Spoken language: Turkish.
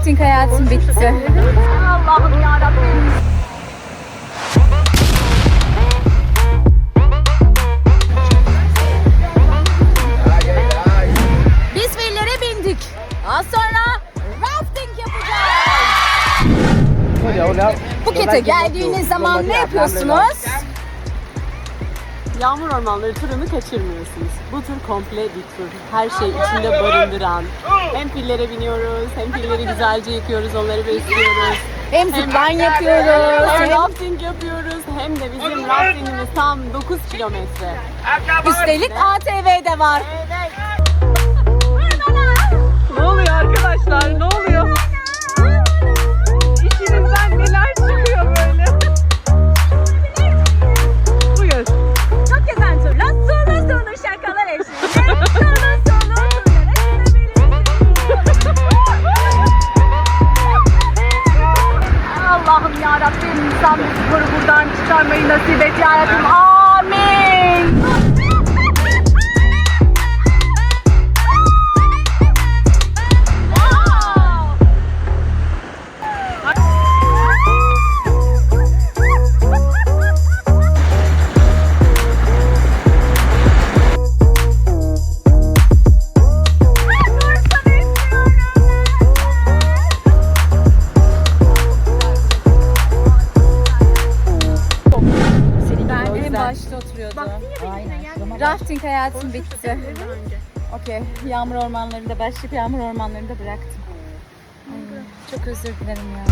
Rafting hayatım bitti. Allah'ım yarabbim. Biz fillere bindik. Az sonra rafting yapacağız. Phuket'e geldiğiniz zaman ne yapıyorsunuz? Yağmur ormanları turunu kaçırmıyorsunuz. Bu tur komple bir tur. Her şey içinde barındıran. Hem pillere biniyoruz, hem pilleri güzelce yıkıyoruz, onları besliyoruz. Hem zipline yapıyoruz. Hem rafting yapıyoruz, hem de bizim raftingimiz tam 9 kilometre. üstelik ATV de var. Ne Allah'ım ya Rabbim sen sporu buradan çıkarmayı nasip et ya Rabbim. Oturuyordum. Rafting hayatım bitti. Okey. Yağmur ormanlarında başlayıp yağmur ormanlarında bıraktım. Ay, çok özür dilerim ya.